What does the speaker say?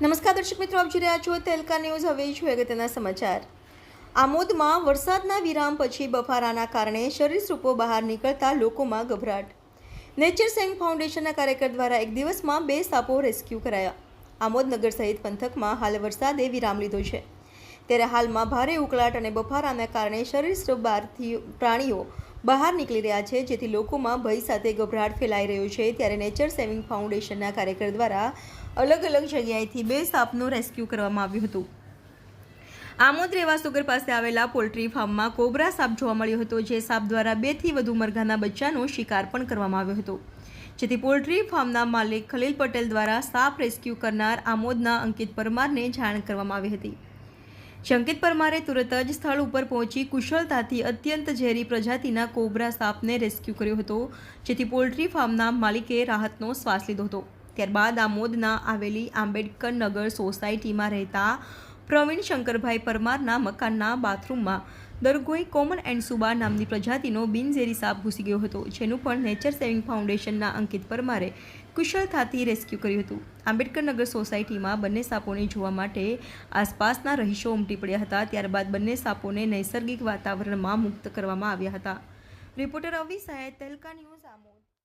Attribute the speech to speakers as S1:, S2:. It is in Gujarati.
S1: દર્શક મિત્રો, આપ જોઈ રહ્યા છો તેલકા ન્યૂઝ. હવે જોઈએ અગત્યના સમાચાર. આમોદમાં વરસાદના વિરામ પછી બફારાના કારણે શરીરસૃપો બહાર નીકળતા લોકોમાં ગભરાટ. નેચર સેંગ ફાઉન્ડેશનના કાર્યકર દ્વારા એક દિવસમાં બે સાપો રેસ્ક્યુ કરાયા. આમોદ નગર સહિત પંથકમાં હાલ વરસાદે વિરામ લીધો છે. ત્યારે હાલમાં ભારે ઉકળાટ અને બફારાના કારણે શરીરસ્વરૂપ બહારથી પ્રાણીઓ બહાર નીકળી રહ્યા છે, જેથી લોકોમાં ભય સાથે ગભરાટ ફેલાઈ રહ્યો છે. ત્યારે નેચર સેવિંગ ફાઉન્ડેશનના કાર્યકર દ્વારા અલગ અલગ જગ્યાએથી બે સાપનું રેસ્ક્યુ કરવામાં આવ્યું હતું. આમોદ રેવાસુગર પાસે આવેલા પોલ્ટ્રી ફાર્મમાં કોબરા સાપ જોવા મળ્યો હતો, જે સાપ દ્વારા બેથી વધુ મરઘાના બચ્ચાનો શિકાર પણ કરવામાં આવ્યો હતો. જેથી પોલ્ટ્રી ફાર્મના માલિક ખલીલ પટેલ દ્વારા સાપ રેસ્ક્યુ કરનાર આમોદના અંકિત પરમારને જાણ કરવામાં આવી હતી. જે અંકિત પરમારે તુરત જ સ્થળ ઉપર પહોંચી કુશળતાથી અત્યંત ઝેરી પ્રજાતિના કોબરા સાપને રેસ્ક્યુ કર્યો હતો, જેથી પોલ્ટ્રી ફાર્મના માલિકે રાહતનો શ્વાસ લીધો હતો. ત્યારબાદ આમોદના આવેલી આંબેડકર નગર સોસાયટીમાં રહેતા પ્રવીણ શંકરભાઈ પરમારના મકાનના બાથરૂમમાં દરગોઈ કોમન એન્ડ સુબા નામની પ્રજાતિનો બિનઝેરી સાપ ઘૂસી ગયો હતો, જેનું પણ નેચર સેવિંગ ફાઉન્ડેશનના અંકિત પરમારે કુશળતાથી રેસ્ક્યુ કર્યું હતું. આંબેડકરનગર સોસાયટીમાં બંને સાપોને જોવા માટે આસપાસના રહીશો ઉમટી પડ્યા હતા, ત્યારબાદ બંને સાપોને નૈસર્ગિક વાતાવરણમાં મુક્ત કરવામાં આવ્યા હતા. રિપોર્ટર અવી સાહેબ તેલકા ન્યૂઝ આમોદ.